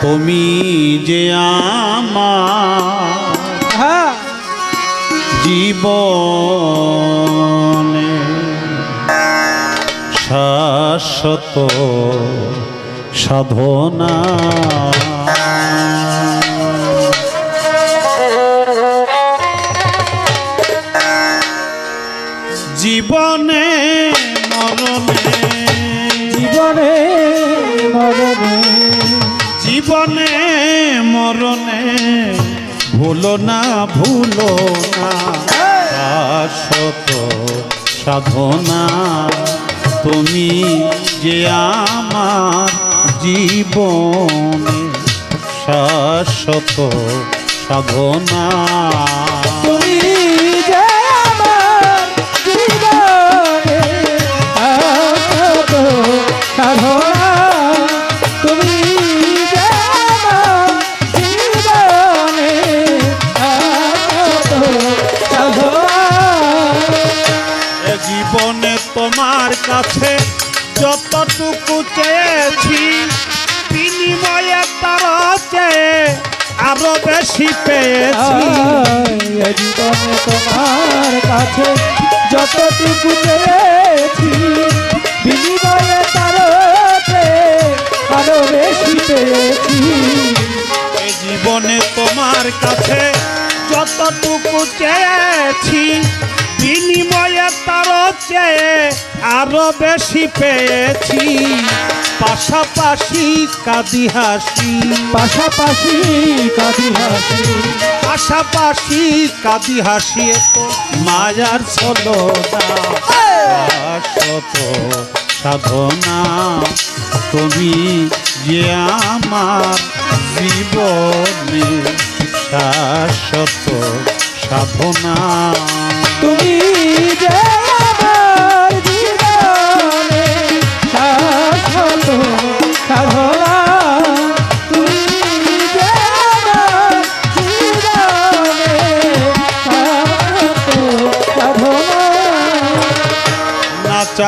তুমি যে আমার হ্যাঁ। জীবনে শাশ্বত সাধনা ভুলো না ভুলো না। শত সাধনা তুমি যে আমার জীবনে শাশ্বত সাধনা। আরও বেশি পেয়েছি। জীবনে তোমার কাছে যতটুকু পেয়েছি বিনিময়ে তার আরও বেশি পেয়েছি। জীবনে তোমার কাছে যতটুকু চেয়েছি বিনিময়ে তার চেয়ে আরও বেশি পেয়েছি। পাশাপাশি কাঁদি হাসি। পাশাপাশি কাঁদি হাসি। পাশাপাশি কাঁদি হাসি মায়ার চলো শত সাধনা। তুমি যে আমার জীবনে শাশ্বত সাধনা। তুমি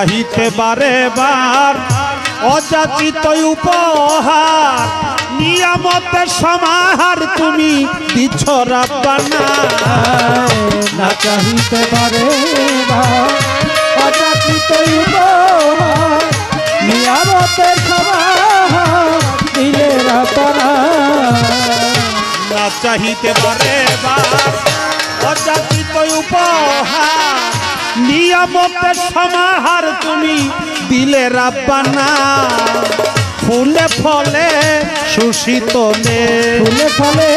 চাহিতে বারে বার। অযাচিত উপহার নিয়ামতের সমাহার তুমি দিচ্ছ রাব্বানা না চাহিতে পারে অযাচিত নিয়ামতের সভা দিলে রাতনা না চাহিতে পারে বার অযাচিত উপহার নিয়ামতের সমাহার তুমি দিলে রাব্বানা। ফুলে ফলে সুশীতলে। ফুলে ফলে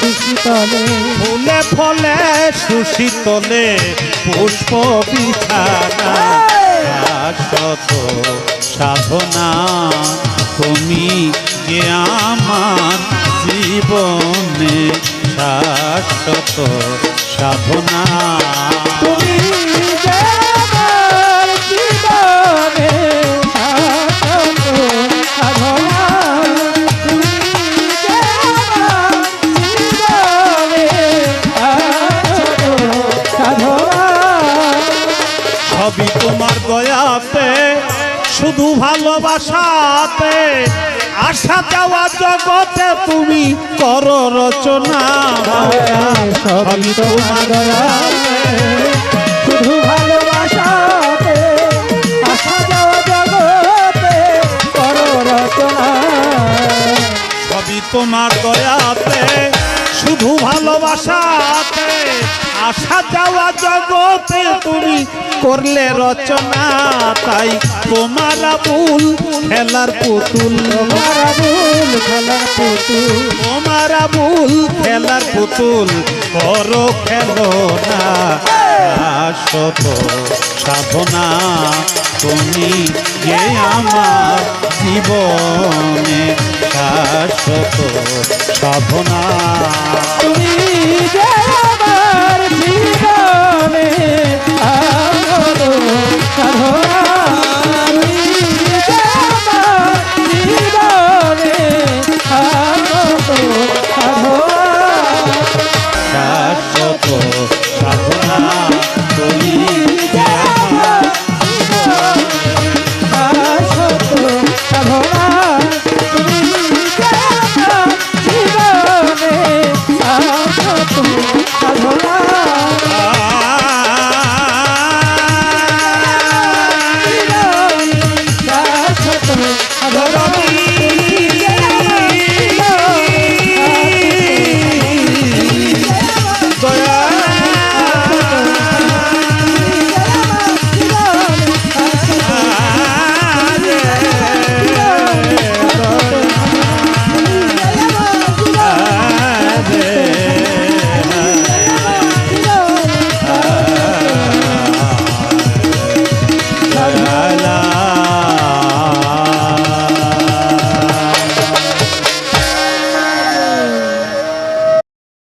সুশীতলে। ফুলে ফলে সুশীতলে পুষ্প বিছানা। শত সাধনা তুমি যে আমার জীবনে। শাশ্বত সাধনা। দয়াতে শুধু ভালোবাসাতে আশা যাওয়া জগতে তুমি কর রচনা। তোমার দয়াতে আসা যাওয়া জগতে তুমি করলে রচনা তাই। তোমার ভুল খেলার পুতুল। তোমার ভুল খেলার পুতুল। তোমার ভুল খেলার পুতুল। করো খেলো না সাধনা। তুমি যে আমার জীবনে শাশ্বত সাধনা।